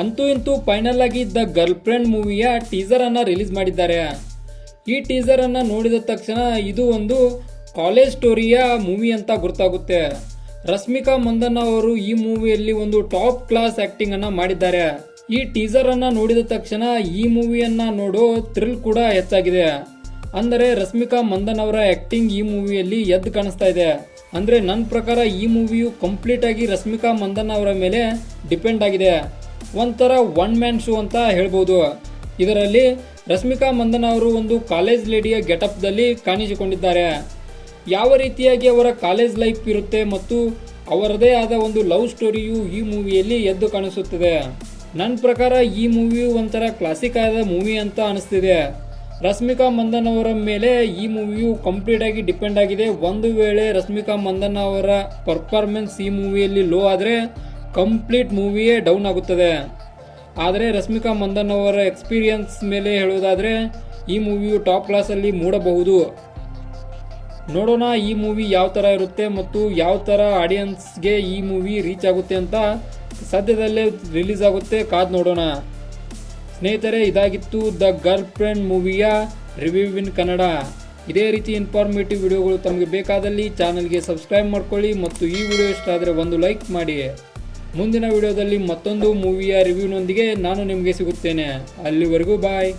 ಅಂತೂ ಇಂತೂ ಫೈನಲ್ ಆಗಿ ದ ಗರ್ಲ್ ಫ್ರೆಂಡ್ ಮೂವಿಯ ಟೀಸರ್ ಅನ್ನ ರಿಲೀಸ್ ಮಾಡಿದ್ದಾರೆ. ಈ ಟೀಸರ್ ಅನ್ನ ನೋಡಿದ ತಕ್ಷಣ ಇದು ಒಂದು ಕಾಲೇಜ್ ಸ್ಟೋರಿಯ ಮೂವಿ ಅಂತ ಗೊತ್ತಾಗುತ್ತೆ ರಶ್ಮಿಕಾ ಮಂದಣ್ಣ ಅವರು ಈ ಮೂವಿಯಲ್ಲಿ ಒಂದು ಟಾಪ್ ಕ್ಲಾಸ್ ಆಕ್ಟಿಂಗ್ ಅನ್ನ ಮಾಡಿದ್ದಾರೆ. ಈ ಟೀಸರ್ ಅನ್ನ ನೋಡಿದ ತಕ್ಷಣ ಈ ಮೂವಿಯನ್ನ ನೋಡೋ ಥ್ರಿಲ್ ಕೂಡ ಹೆಚ್ಚಾಗಿದೆ. ಅಂದರೆ ರಶ್ಮಿಕಾ ಮಂದನ್ ಅವರ ಆಕ್ಟಿಂಗ್ ಈ ಮೂವಿಯಲ್ಲಿ ಎದ್ದು ಕಾಣಿಸ್ತಾ ಇದೆ. ಅಂದ್ರೆ ನನ್ನ ಪ್ರಕಾರ ಈ ಮೂವಿಯು ಕಂಪ್ಲೀಟ್ ಆಗಿ ರಶ್ಮಿಕಾ ಮಂದನ್ ಅವರ ಮೇಲೆ ಡಿಪೆಂಡ್ ಆಗಿದೆ. ಒಂಥರ ಒನ್ ಮ್ಯಾನ್ ಶೋ ಅಂತ ಹೇಳ್ಬೋದು. ಇದರಲ್ಲಿ ರಶ್ಮಿಕಾ ಮಂದನ ಅವರು ಒಂದು ಕಾಲೇಜ್ ಲೇಡಿಯ ಗೆಟಪ್ದಲ್ಲಿ ಕಾಣಿಸಿಕೊಂಡಿದ್ದಾರೆ. ಯಾವ ರೀತಿಯಾಗಿ ಅವರ ಕಾಲೇಜ್ ಲೈಫ್ ಇರುತ್ತೆ ಮತ್ತು ಅವರದೇ ಆದ ಒಂದು ಲವ್ ಸ್ಟೋರಿಯು ಈ ಮೂವಿಯಲ್ಲಿ ಎದ್ದು ಕಾಣಿಸುತ್ತದೆ. ನನ್ನ ಪ್ರಕಾರ ಈ ಮೂವಿಯು ಒಂಥರ ಕ್ಲಾಸಿಕ್ ಆದ ಮೂವಿ ಅಂತ ಅನಿಸ್ತಿದೆ. ರಶ್ಮಿಕಾ ಮಂದನ್ ಅವರ ಮೇಲೆ ಈ ಮೂವಿಯು ಕಂಪ್ಲೀಟ್ ಆಗಿ ಡಿಪೆಂಡ್ ಆಗಿದೆ. ಒಂದು ವೇಳೆ ರಶ್ಮಿಕಾ ಮಂದನ್ ಅವರ ಪರ್ಫಾರ್ಮೆನ್ಸ್ ಈ ಮೂವಿಯಲ್ಲಿ ಲೋ ಆದರೆ ಕಂಪ್ಲೀಟ್ ಮೂವಿಯೇ ಡೌನ್ ಆಗುತ್ತದೆ. ಆದರೆ ರಶ್ಮಿಕಾ ಮಂದನ್ ಅವರ ಎಕ್ಸ್ಪೀರಿಯನ್ಸ್ ಮೇಲೆ ಹೇಳೋದಾದರೆ ಈ ಮೂವಿಯು ಟಾಪ್ ಕ್ಲಾಸಲ್ಲಿ ಮೂಡಬಹುದು. ನೋಡೋಣ ಈ ಮೂವಿ ಯಾವ ಥರ ಇರುತ್ತೆ ಮತ್ತು ಯಾವ ಥರ ಆಡಿಯನ್ಸ್ಗೆ ಈ ಮೂವಿ ರೀಚ್ ಆಗುತ್ತೆ ಅಂತ ಸದ್ಯದಲ್ಲೇ ರಿಲೀಸ್ ಆಗುತ್ತೆ ಕಾದು ನೋಡೋಣ. ಸ್ನೇಹಿತರೆ, ಇದಾಗಿತ್ತು ದ ಗರ್ಲ್ ಫ್ರೆಂಡ್ ಮೂವಿಯ ರಿವ್ಯೂ ಇನ್ ಕನ್ನಡ. ಇದೇ ರೀತಿ ಇನ್ಫಾರ್ಮೇಟಿವ್ ವಿಡಿಯೋಗಳು ತಮಗೆ ಬೇಕಾದಲ್ಲಿ ಚಾನಲ್ಗೆ ಸಬ್ಸ್ಕ್ರೈಬ್ ಮಾಡ್ಕೊಳ್ಳಿ ಮತ್ತು ಈ ವಿಡಿಯೋ ಇಷ್ಟ ಆದರೆ ಒಂದು ಲೈಕ್ ಮಾಡಿ. ಮುಂದಿನ ವಿಡಿಯೋದಲ್ಲಿ ಮತ್ತೊಂದು ಮೂವಿಯ ರಿವ್ಯೂನೊಂದಿಗೆ ನಾನು ನಿಮಗೆ ಸಿಗುತ್ತೇನೆ. ಅಲ್ಲಿವರೆಗೂ ಬಾಯ್.